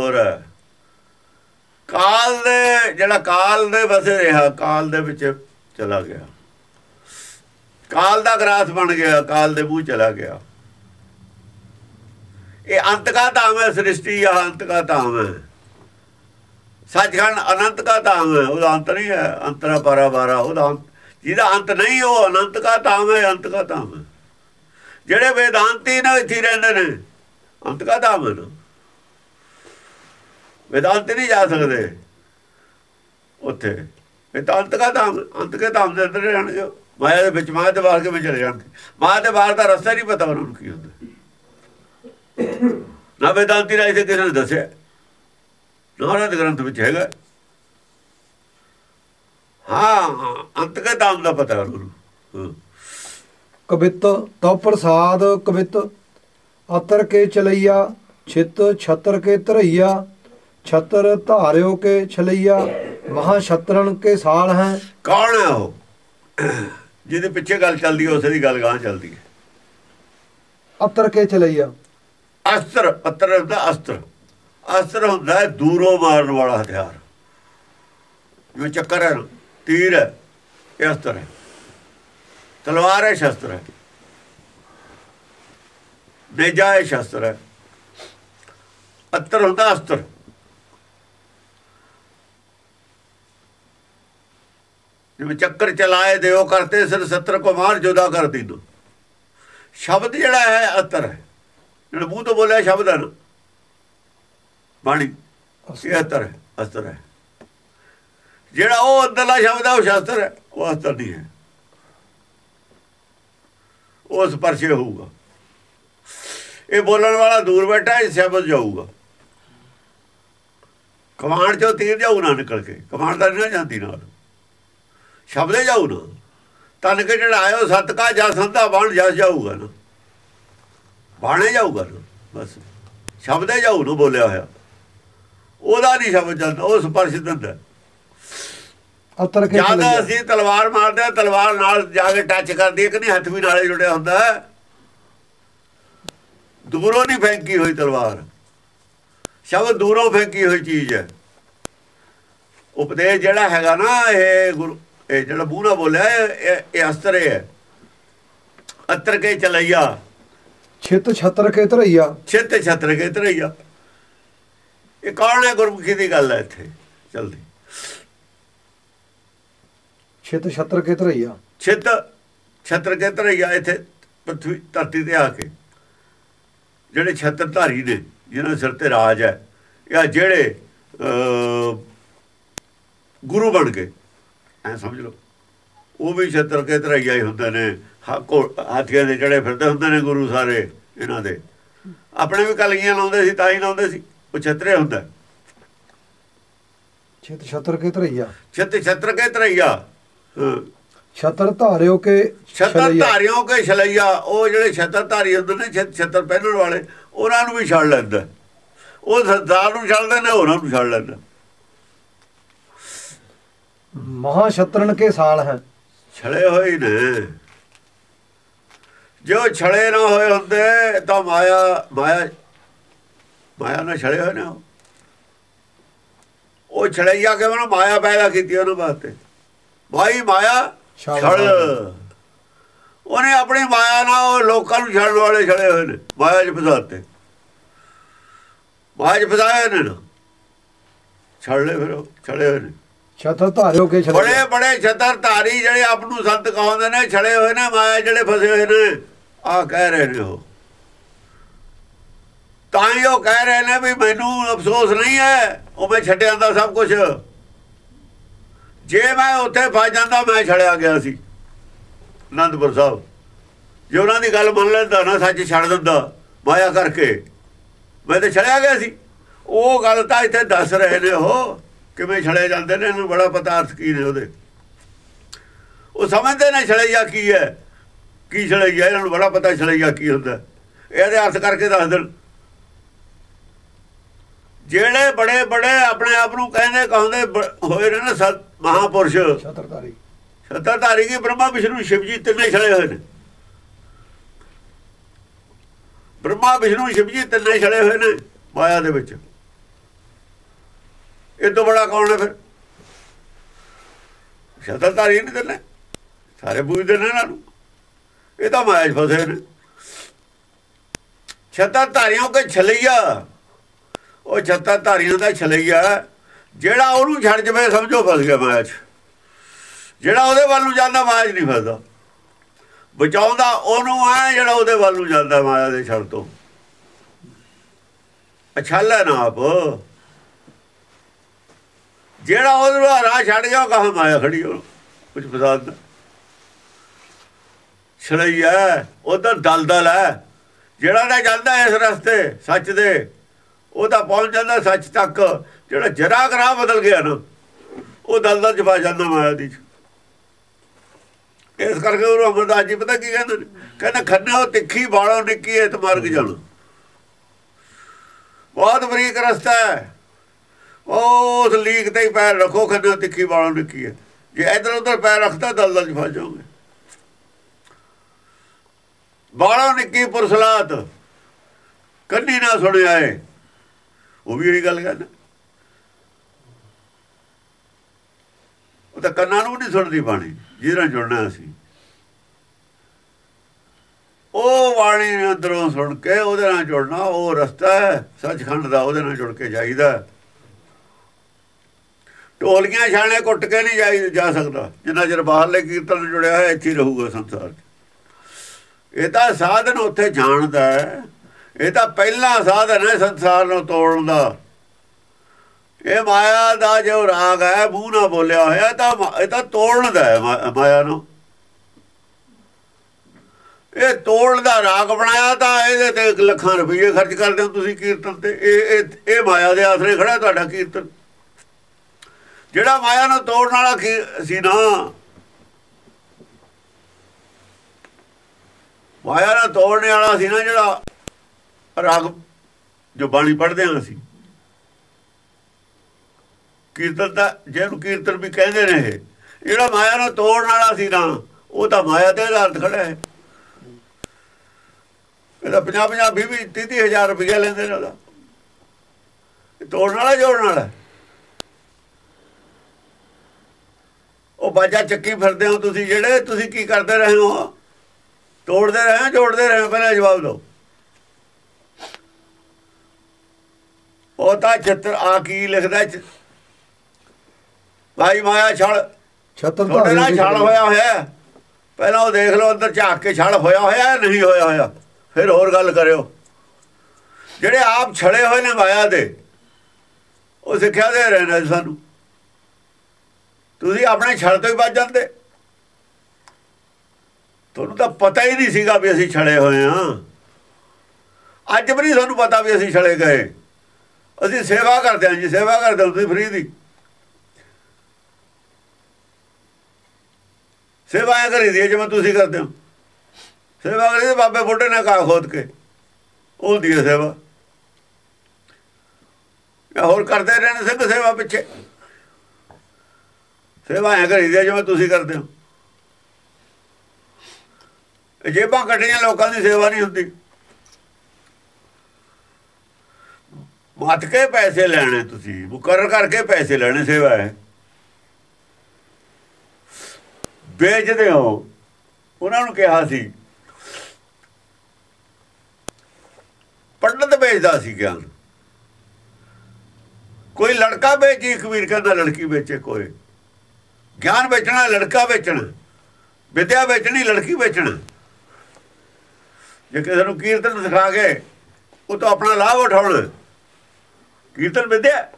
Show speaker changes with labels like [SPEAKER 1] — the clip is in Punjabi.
[SPEAKER 1] ਹੋਰ। ਕਾਲ ਦੇ, ਜਿਹੜਾ ਕਾਲ ਦੇ ਵਸੇ ਰਿਹਾ, ਕਾਲ ਦੇ ਵਿੱਚ ਚਲਾ ਗਿਆ। ਕਾਲ ਦਾ ਗ੍ਰਾਸ ਬਣ ਗਿਆ, ਕਾਲ ਦੇ ਮੂੰਹ ਚਲਾ ਗਿਆ। ਇਹ ਅੰਤ ਕਾ ਧਾਮ ਹੈ, ਸ੍ਰਿਸ਼ਟੀ ਆ ਅੰਤ ਕਾ ਧਾਮ ਹੈ। ਸੱਚਖੰਡ ਅਨੰਤ ਕਾ ਧਾਮ ਹੈ, ਉਹਦਾ ਅੰਤ ਨਹੀਂ ਹੈ, ਅੰਤਰਾ ਪਾਰਾ ਬਾਰਾ ਉਹਦਾ ਜਿਹਦਾ ਅੰਤ ਨਹੀਂ, ਉਹ ਅਨੰਤ ਕਾ ਧਾਮ ਹੈ, ਅੰਤ ਕਾ ਧਾਮ ਹੈ। ਜਿਹੜੇ ਵੇਦਾਂਤੀ ਨੇ ਇੱਥੇ ਰਹਿੰਦੇ ਨੇ। ਅੰਤ ਕਾ ਧਾਮ ਹੈ ਵੇਦਾਂਤੀ ਨਹੀਂ ਜਾ ਸਕਦੇ ਉੱਥੇ ਇਹ ਤਾਂ ਧਾਮ ਅੰਤ ਕੇ ਧਾਮ ਦੇ ਅੰਦਰ ਰਹਿਣਗੇ ਮਾਇਆ ਦੇ ਵਿੱਚ ਮਾਇਆ ਦੇ ਬਾਹਰ ਕੇ ਵਿੱਚ ਚਲੇ ਜਾਣਗੇ ਮਾਇਆ ਦੇ ਬਾਹਰ ਦਾ ਰਸਤਾ ਨਹੀਂ ਪਤਾ ਉਹਨਾਂ ਨੂੰ ਕੀ ਹੁੰਦਾ ਨਾ ਵੇਦਾਂਤੀ ਰਾਜ ਦੇ ਕਿਸੇ ਨੇ ਦੱਸਿਆ ਨਾ ਉਹਨਾਂ ਦੇ ਗ੍ਰੰਥ ਵਿੱਚ ਹੈਗਾ ਹਾਂ ਅੰਤ ਕੇ ਧਾਮ ਦਾ ਪਤਾ ਉਹਨਾਂ ਨੂੰ
[SPEAKER 2] ਕਵਿਤ ਤਉ ਪ੍ਰਸਾਦ ਕਵਿਤ ਅਤਰ ਕੇ ਚਲਈਆ ਛਿਤ ਛਤਰ ਕੇ ਧਰਈਆ ਛਤਰ ਧਾਰਿਓ ਕੇ ਛਲਈਆ ਮਹਾ ਛਤਰਨ ਕੇ ਸਾਲ ਹੈ।
[SPEAKER 1] ਕੌਣ ਹੈ ਉਹ? ਜਿਹਦੇ ਪਿੱਛੇ ਗੱਲ ਚੱਲਦੀ ਹੈ ਉਸੇ ਦੀ ਗੱਲ ਗਾਂ ਚੱਲਦੀ ਹੈ।
[SPEAKER 2] ਅਤਰ ਕੇ ਚਲਈਆ
[SPEAKER 1] ਅਸਤਰ ਅਤਰ ਹੁੰਦਾ ਅਸਤਰ। ਅਸਤਰ ਹੁੰਦਾ ਹੈ ਦੂਰੋਂ ਮਾਰਨ ਵਾਲਾ ਹਥਿਆਰ। ਜੋ ਚੱਕਰ ਹੈ ਤੀਰ ਹੈ ਇਹ ਅਸਤਰ ਹੈ। ਤਲਵਾਰ ਹੈ ਸ਼ਸਤਰ ਹੈ। ਨੇਜਾ ਹੈ ਸ਼ਸਤਰ ਹੈ। ਅਤਰ ਹੁੰਦਾ ਅਸਤਰ। ਜਿਵੇਂ ਚੱਕਰ ਚਲਾਏ ਦਿਓ ਕਰਤੇ ਸਿਰ ਸੱਤਰ ਕੋ ਮਾਰ ਜੁਦਾ ਕਰ ਦੀਨੋ ਸ਼ਬਦ ਜਿਹੜਾ ਹੈ ਅਤਰ ਹੈ। ਜਿਹੜਾ ਮੂੰਹ ਤੋਂ ਬੋਲਿਆ ਸ਼ਬਦ ਹੈ ਬਾਣੀ ਇਹ ਅਤਰ ਹੈ ਅਸਤਰ ਹੈ। ਜਿਹੜਾ ਉਹ ਅੰਦਰਲਾ ਸ਼ਬਦ ਹੈ ਉਹ ਸ਼ਸਤਰ ਹੈ ਉਹ ਅਸਤਰ ਨਹੀਂ ਹੈ। ਉਹ ਸਪਰਸ਼ੇ ਹੋਊਗਾ। ਇਹ ਬੋਲਣ ਵਾਲਾ ਦੂਰ ਬੈਠਾ ਇਹ ਸ਼ਬਦ ਜਾਊਗਾ। ਕਮਾਂਡ ਚੋਂ ਤੀਰ ਜਾਊ ਨਾ ਨਿਕਲ ਕੇ। ਕਮਾਂਡ ਦਾ ਨਹੀਂ ਜਾਂਦੀ ਨਾਲ। ਸ਼ਬਦੇ ਜਾਊ ਨਾ। ਤਨ ਕੇ ਜਿਹੜਾ ਆਇਓ ਸਤਕਾ ਜਾਂ ਸੰਧਾ ਬਣ ਜਾ ਜਾਊਗਾ ਨਾ। ਬਾਣੇ ਜਾਊਗਾ ਨਾ ਬਸ। ਸ਼ਬਦੇ ਜਾਊ ਨੂੰ ਬੋਲਿਆ ਹੋਇਆ। ਉਹਦਾ ਨਹੀਂ ਸ਼ਬਦ ਜਾਂਦਾ ਉਹ ਸਪਰਸ਼ ਦਿੰਦਾ।
[SPEAKER 2] ਅਤਰ ਕੇ
[SPEAKER 1] ਜਦ
[SPEAKER 2] ਚਲਈਆ
[SPEAKER 1] ਅਸੀਂ ਤਲਵਾਰ ਮਾਰਦੇ ਆ ਤਲਵਾਰ ਨਾਲ ਜਾ ਕੇ ਟੱਚ ਕਰਦੀ ਕਿ ਨਹੀਂ ਹੱਥ ਵੀ ਨਾਲੇ ਜੁੜਿਆ ਹੁੰਦਾ। ਦੂਰੋਂ ਨਹੀਂ ਫੈਂਕੀ ਹੋਈ ਤਲਵਾਰ। ਸ਼ਬਦ ਦੂਰੋਂ ਫੈਂਕੀ ਹੋਈ ਚੀਜ਼ ਹੈ। ਉਪਦੇਸ਼ ਜਿਹੜਾ ਹੈਗਾ ਨਾ ਇਹ ਗੁਰੂ ਇਹ ਜਿਹੜਾ ਬੂਨਾ ਬੋਲਿਆ ਇਹ- ਇਹ ਅਸਤਰ ਹੈ। ਅਤਰ ਕੇ ਚਲਈਆ।
[SPEAKER 2] ਛਿਤ ਛਤਰ ਕੇ ਧਰਈਆ।
[SPEAKER 1] ਛਿੱਤ ਛਤਰ ਕੇ ਤਰਈਆ ਇਹ ਕੌਣ ਹੈ ਗੁਰਮੁਖੀ ਦੀ ਗੱਲ ਹੈ ਇੱਥੇ? ਚਲਦੀ।
[SPEAKER 2] ਛਿਤ ਛਤਰ ਕੇ ਧਰਈਆ।
[SPEAKER 1] ਛਿੱਤ ਛਤਰ ਕੇ ਤਰਈਆ ਇੱਥੇ ਪ੍ਰਥਵੀ ਧਰਤੀ ਤੇ ਆ ਕੇ। ਜਿਹੜੇ ਛਤਰ ਧਾਰੀ ਨੇ ਜਿਨ੍ਹਾਂ ਦੇ ਸਿਰ ਤੇ ਰਾਜ ਹੈ ਜਾਂ ਜਿਹੜੇ ਗੁਰੂ ਬਣ ਗਏ। ਐ ਸਮਝ ਲਓ। ਉਹ ਵੀ ਛਤਰ ਕੇ ਤਰਈਆ ਹੀ ਹੁੰਦੇ ਨੇ। ਹਾਥੀਆਂ ਦੇ ਜਿਹੜੇ ਫਿਰਦੇ ਹੁੰਦੇ ਨੇ ਗੁਰੂ ਸਾਰੇ ਇਹਨਾਂ ਦੇ। ਆਪਣੇ ਵੀ ਕਲਗੀਆਂ ਲਾਉਂਦੇ ਸੀ ਤਾਂ ਹੀ ਲਾਉਂਦੇ ਸੀ। ਉਹ ਛਤਰੇ ਹੁੰਦਾ।
[SPEAKER 2] ਛਿਤ ਛਤਰ ਕੇ ਧਰਈਆ
[SPEAKER 1] ਛਿੱਤ ਛਤਰ ਕੇ ਤਰਈਆ ਹਾਂ
[SPEAKER 2] ਛਤਰ ਧਾਰਿਓ ਕੇ
[SPEAKER 1] ਛਤਰ ਧਾਰਿयों ਕੇ ਛਲਈਆ। ਉਹ ਜਿਹੜੇ ਛਤਰ ਧਾਰੀ ਹੁੰਦੇ ਨੇ ਛਤਰ ਪਹਿਨਣ ਵਾਲੇ ਉਹਨਾਂ ਨੂੰ ਵੀ ਛੱਡ ਲੈਂਦਾ। ਉਹ ਸਰਦਾਰ ਨੂੰ ਛੱਡਦੇ ਨੇ ਉਹਨਾਂ ਨੂੰ ਛੱਡ ਲੈਂਦਾ।
[SPEAKER 2] ਮਹਾ ਛਤਰਨ ਕੇ ਸਾਲ ਹੈ।
[SPEAKER 1] ਛੜੇ ਹੋਏ ਨੇ। ਜੋ ਛੜੇ ਨਾ ਹੋਏ ਹੁੰਦੇ ਤਾਂ ਮਾਇਆ ਮਾਇਆ ਮਾਇਆ ਨਾਲ ਛੜੇ ਹੋਏ ਨੇ ਉਹ। ਛੜਈਆ ਕੇ ਉਹਨਾਂ ਮਾਇਆ ਪੈਦਾ ਕੀਤੀ ਉਹਨਾਂ ਵਾਸਤੇ। ਭਾਈ ਮਾਇਆ
[SPEAKER 2] ਛਲ।
[SPEAKER 1] ਛੜ ਉਹਨੇ ਆਪਣੀ ਮਾਇਆ ਨਾਲ ਉਹ ਲੋਕਾਂ ਨੂੰ ਛੱਡਣ ਵਾਲੇ ਛੜੇ ਹੋਏ ਨੇ ਮਾਇਆ 'ਚ ਫਸਾਤੇ। ਮਾਇਆ 'ਚ ਫਸਾਏ ਨੇ ਛੜ ਲੈ ਫਿਰ ਛੜੇ ਹੋਏ ਨੇ।
[SPEAKER 2] ਛਤਰ ਧਾਰਿਓ ਕੇ ਛਲਈਆ
[SPEAKER 1] ਬੜੇ ਬੜੇ ਛਤਰ ਧਾਰੀ ਜਿਹੜੇ ਆਪ ਨੂੰ ਸੰਤ ਕਹਾਉਂਦੇ ਨੇ, ਛੜੇ ਹੋਏ ਨੇ ਮਾਇਆ ਜਿਹੜੇ ਫਸੇ ਹੋਏ ਨੇ। ਆ ਕਹਿ ਰਹੇ ਨੇ ਉਹ। ਤਾਂ ਹੀ ਉਹ ਕਹਿ ਰਹੇ ਨੇ ਵੀ ਮੈਨੂੰ ਅਫਸੋਸ ਨਹੀਂ ਹੈ, ਉਹ ਮੈਂ ਛੱਡਿਆ ਦਾ ਸਭ ਕੁਝ ਜੇ ਮੈਂ ਉੱਥੇ ਫਸ ਜਾਂਦਾ, ਮੈਂ ਛੜਿਆ ਗਿਆ ਸੀ, ਅਨੰਦਪੁਰ ਸਾਹਿਬ। ਜੇ ਉਹਨਾਂ ਦੀ ਗੱਲ ਮੰਨ ਲੈਂਦਾ ਨਾ, ਸੱਚ ਛੱਡ ਦਿੰਦਾ, ਮਾਇਆ ਕਰਕੇ, ਮੈਂ ਤੇ ਛੜਿਆ ਗਿਆ ਸੀ। ਉਹ ਗੱਲ ਤਾਂ ਇੱਥੇ ਦੱਸ ਰਹੇ ਨੇ ਉਹ। ਕਿਵੇਂ ਛੜੇ ਜਾਂਦੇ ਨੇ ਇਹਨੂੰ ਬੜਾ ਪਤਾ ਅਰਥ ਕੀ ਨੇ ਉਹਦੇ। ਉਹ ਸਮਝਦੇ ਨੇ ਛੜਈਆ ਕੀ ਹੈ ਕੀ ਛੜਈਆ ਇਹਨਾਂ ਨੂੰ ਬੜਾ ਪਤਾ ਛੜਈਆ ਕੀ ਹੁੰਦਾ ਇਹਦੇ ਅਰਥ ਕਰਕੇ ਦੱਸ ਦੇਣ। ਜਿਹੜੇ ਬੜੇ ਬੜੇ ਆਪਣੇ ਆਪ ਨੂੰ ਕਹਿੰਦੇ ਕਹਾਉਂਦੇ ਬ- ਹੋਏ ਨੇ ਨਾ ਸਤ ਮਹਾਪੁਰਸ਼।
[SPEAKER 2] ਛਤਰ ਧਾਰੀ
[SPEAKER 1] ਸੱਤਾਧਾਰੀ ਕੀ? ਬ੍ਰਹਮਾ ਵਿਸ਼ਨੂੰ ਸ਼ਿਵ ਜੀ ਤਿੰਨੇ ਛੜੇ ਹੋਏ ਨੇ। ਬ੍ਰਹਮਾ ਵਿਸ਼ਨੂੰ ਸ਼ਿਵ ਜੀ ਤਿੰਨੇ ਛੜੇ ਹੋਏ ਨੇ ਮਾਇਆ ਦੇ ਵਿੱਚ। ਇਹ ਤੋਂ ਬੜਾ ਕੌਣ ਹੈ ਫਿਰ? ਸ਼ਤਰਧਾਰੀ ਨਹੀਂ ਦਿੰਦੇ। ਸਾਰੇ ਪੁੱਛਦੇ ਨੇ ਇਹਨਾਂ ਨੂੰ। ਇਹ ਤਾਂ ਮਾਇਆ 'ਚ ਫਸੇ ਨੇ। ਛਤਰਧਾਰੀਆਂ ਕੇ ਛਲਈਆ। ਉਹ ਛਤਰਧਾਰੀਆਂ ਦਾ ਛਲਈਆ ਜਿਹੜਾ ਉਹਨੂੰ ਛੱਡ ਜਵੇ, ਸਮਝੋ ਫਸ ਗਿਆ ਮਾਇਆ 'ਚ ਜਿਹੜਾ ਉਹਦੇ ਵੱਲ ਨੂੰ ਜਾਂਦਾ ਮਾਇਆ 'ਚ ਨਹੀਂ ਫਸਦਾ। ਬਚਾਉਂਦਾ ਉਹਨੂੰ ਆ ਜਿਹੜਾ ਉਹਦੇ ਵੱਲ ਨੂੰ ਜਾਂਦਾ ਮਾਇਆ ਦੇ ਛੱਡ ਤੋਂ। ਅਛਾਲਾ ਨਾ ਆਪ। ਜਿਹੜਾ ਉਹਦੇ ਰਾਹ ਛੱਡ ਗਿਆ, ਉਹ ਕਹਾ ਮਾਇਆ ਖੜੀ ਹੋ ਕੁਝ ਫਸਾਦ ਨਾ। ਛੜਈਆ ਉਧਰ ਦਲਦਲ ਹੈ ਜਿਹੜਾ ਨਾ ਜਾਂਦਾ ਇਸ ਰਸਤੇ, ਸੱਚ ਦੇ, ਉਹ ਪਹੁੰਚ ਜਾਂਦਾ ਸੱਚ ਤੱਕ। ਜਿਹੜਾ ਜਰਾ ਰਾਹ ਬਦਲ ਗਿਆ ਨਾ, ਉਹ ਦਲਦਲ ਚ ਫਸ ਜਾਂਦਾ ਮਾਇਆ ਦੀ ਇਸ ਕਰਕੇ ਉਹ ਅਮਰਦਾਸ ਜੀ ਪਤਾ ਕੀ ਕਹਿੰਦੇ ਨੇ? ਕਹਿੰਦਾ, ਖੰਨਾ ਉਹ ਤਿੱਖੀ ਬਾਲੋਂ ਨਿੱਕੀ ਐ ਤੇ ਜਾਣਾ। ਬਹੁਤ ਬਰੀਕ ਰਸਤਾ ਹੈ ਉਹ ਉਸ ਲੀਕ ਤੇ ਹੀ ਪੈਰ ਰੱਖੋ ਖੰਨਾ ਤਿੱਖੀ ਬਾਲੋਂ ਨਿੱਕੀ ਹੈ। ਜੇ ਇਧਰ ਉਧਰ ਪੈਰ ਰੱਖਤਾ ਦਲਦਲ ਚ ਫਸ ਜਾਓਗੇ। ਬਾਲੋਂ ਨਿੱਕੀ ਪੁਰਸਲਾਤ, ਕੰਨੀ ਨਾ ਸੁਣਿਆ ਏ। ਉਹ ਵੀ ਇਹੀ ਗੱਲ ਕਹਿੰਦਾ। ਉਹ ਤਾਂ ਕੰਨਾਂ ਨੂੰ ਨਹੀਂ ਸੁਣਦੀ ਬਾਣੀ, ਜਿਹਨਾਂ ਜੁੜਨਾ ਅਸੀਂ। ਉਹ ਬਾਣੀ ਅੰਦਰੋਂ ਸੁਣ ਕੇ ਉਹਦੇ ਨਾਲ ਜੁੜਨਾ, ਉਹ ਰਸਤਾ ਹੈ, ਸੱਚਖੰਡ ਦਾ ਉਹਦੇ ਨਾਲ ਜੁੜ ਕੇ ਜਾਈਦਾ। ਢੋਲੀਆਂ ਛਾਣੇ ਕੁੱਟ ਕੇ ਨਹੀਂ ਜਾਈ ਜਾ ਸਕਦਾ। ਜਿੰਨਾ ਚਿਰ ਬਾਹਰਲੇ ਕੀਰਤਨ ਜੁੜਿਆ ਹੋਇਆ, ਇੱਥੇ ਹੀ ਰਹੂਗਾ ਸੰਸਾਰ 'ਚ। ਇਹ ਤਾਂ ਸਾਧਨ ਉੱਥੇ ਜਾਣਦਾ ਹੈ। ਇਹ ਤਾਂ ਪਹਿਲਾ ਸਾਧਨ ਹੈ ਸੰਸਾਰ ਨੂੰ ਤੋੜਨ ਦਾ। ਇਹ ਮਾਇਆ ਦਾ ਜੋ ਰਾਗ ਹੈ, ਮੂੰਹ ਨਾਲ ਬੋਲਿਆ ਹੋਇਆ ਤਾਂ ਇਹ ਤਾਂ ਤੋੜਨ ਦਾ ਹੈ ਮਾਇਆ ਨੂੰ। ਇਹ ਤੋੜਨ ਦਾ ਰਾਗ ਬਣਾਇਆ ਤਾਂ ਇਹਦੇ ਤੇ ਲੱਖਾਂ ਰੁਪਏ ਖਰਚ ਕਰਦੇ ਹੋ ਤੁਸੀਂ ਕੀਰਤਨ ਤੇ। ਇਹ ਇਹ ਮਾਇਆ ਦੇ ਆਸਰੇ ਖੜਾ ਤੁਹਾਡਾ ਕੀਰਤਨ। ਜਿਹੜਾ ਮਾਇਆ ਨੂੰ ਤੋੜਨ ਵਾਲਾ ਸੀ ਨਾ? ਮਾਇਆ ਨੂੰ ਤੋੜਨ ਵਾਲਾ ਸੀ ਨਾ ਜਿਹੜਾ ਰਾਗ ਜੋ ਬਾਣੀ ਪੜ੍ਹਦੇ ਹਾਂ ਅਸੀਂ। ਕੀਰਤਨ ਦਾ ਜਿਹਨੂੰ ਕੀਰਤਨ ਵੀ ਕਹਿੰਦੇ ਨੇ ਇਹ। ਜਿਹੜਾ ਮਾਇਆ ਨੂੰ ਤੋੜਨ ਵਾਲਾ ਸੀ ਨਾ, ਉਹ ਤਾਂ ਮਾਇਆ ਤੇ ਆਧਾਰਿਤ ਖੜਾ ਹੈ। ਇਹਦਾ 50 50 20 20 30 ਹਜ਼ਾਰ ਰੁਪਏ ਲੈਂਦੇ ਨੇ ਉਹਦਾ। ਤੋੜਨ ਵਾਲਾ, ਜੋੜਨ ਵਾਲਾ। ਬਾਜਾ ਚੱਕੀ ਫਿਰਦੇ ਹੋ ਤੁਸੀਂ ਜਿਹੜੇ ਤੁਸੀਂ ਕੀ ਕਰਦੇ ਰਹੇ ਹੋ? ਤੋੜਦੇ ਰਹੇ ਜੋੜਦੇ ਰਹੇ ਪਹਿਲਾਂ ਜਵਾਬ ਦਿਓ। ਉਹ ਤਾਂ ਚਿੱਤਰ ਆ ਕੀ ਲਿਖਦਾ ਭਾਈ ਮਾਇਆ ਛੜ
[SPEAKER 2] ਛਤਰ
[SPEAKER 1] ਤੁਹਾਡੇ ਨਾਲ ਛੜ ਹੋਇਆ ਹੋਇਆ ਪਹਿਲਾਂ ਉਹ ਦੇਖ ਲਓ ਅੰਦਰ ਝਾਕ ਕੇ ਛੜ ਹੋਇਆ ਹੋਇਆ ਨਹੀਂ ਹੋਇਆ ਹੋਇਆ? ਫਿਰ ਹੋਰ ਗੱਲ ਕਰਿਓ। ਜਿਹੜੇ ਆਪ ਛੜੇ ਹੋਏ ਨੇ ਮਾਇਆ ਦੇ ਉਹ ਸਿੱਖਿਆ ਦੇ ਰਹੇ ਨੇ ਸਾਨੂੰ। ਤੁਸੀਂ ਆਪਣੇ ਛਲ ਤੋਂ ਹੀ ਬਚ ਜਾਂਦੇ। ਤੁਹਾਨੂੰ ਤਾਂ ਪਤਾ ਹੀ ਨਹੀਂ ਸੀਗਾ ਵੀ ਅਸੀਂ ਛੜੇ ਹੋਏ ਹਾਂ। ਅੱਜ ਵੀ ਨਹੀਂ ਤੁਹਾਨੂੰ ਪਤਾ ਵੀ ਅਸੀਂ ਛੜੇ ਗਏ। ਅਸੀਂ ਸੇਵਾ ਕਰਦੇ ਹਾਂ ਜੀ, ਸੇਵਾ ਕਰਦੇ ਤੁਸੀਂ ਫਰੀ ਦੀ। ਸੇਵਾ ਐ ਕਰੀ ਦੀ ਜਿਵੇਂ ਤੁਸੀਂ ਕਰਦੇ ਹੋ। ਸੇਵਾ ਕਰੀ ਤੇ ਬਾਬੇ ਬੁੱਢੇ ਨੇ ਕਾ ਖੋਦ ਕੇ। ਉਹ ਦੀ ਸੇਵਾ। ਹੋਰ ਕਰਦੇ ਰਹਿਣ ਸਿੰਘ ਸੇਵਾ ਪਿੱਛੇ। ਸੇਵਾ ਐ ਕਰੀ ਦੀ ਜਿਵੇਂ ਤੁਸੀਂ ਕਰਦੇ ਹੋ। ਜੇਬਾਂ ਕੱਟੀਆਂ ਲੋਕਾਂ ਦੀ ਸੇਵਾ ਨਹੀਂ ਹੁੰਦੀ। ਮੱਤ ਕੇ ਪੈਸੇ ਲੈਣੇ ਤੁਸੀਂ, ਮੁਕਰਰ ਕਰਕੇ ਪੈਸੇ ਲੈਣੇ ਸੇਵਾ ਹੈ ਵੇਚਦੇ ਹੋ। ਉਹਨਾਂ ਨੂੰ ਕਿਹਾ ਸੀ। ਪੰਡਤ ਵੇਚਦਾ ਸੀ ਗਿਆਨ। ਕੋਈ ਲੜਕਾ ਵੇਚੀ ਕਬੀਰ ਕਹਿੰਦਾ, ਲੜਕੀ ਵੇਚੇ, ਕੋਈ। ਗਿਆਨ ਵੇਚਣਾ, ਲੜਕਾ ਵੇਚਣਾ, ਵਿਦਿਆ ਵੇਚਣੀ, ਲੜਕੀ ਵੇਚਣਾ। ਜੇ ਕਿਸੇ ਨੂੰ ਕੀਰਤਨ ਸਿਖਾ ਕੇ, ਉਹ ਤਾਂ ਆਪਣਾ ਲਾਭ ਉਠਾਉਣਾ। ਕੀਰਤਨ ਵਿਦਿਆ।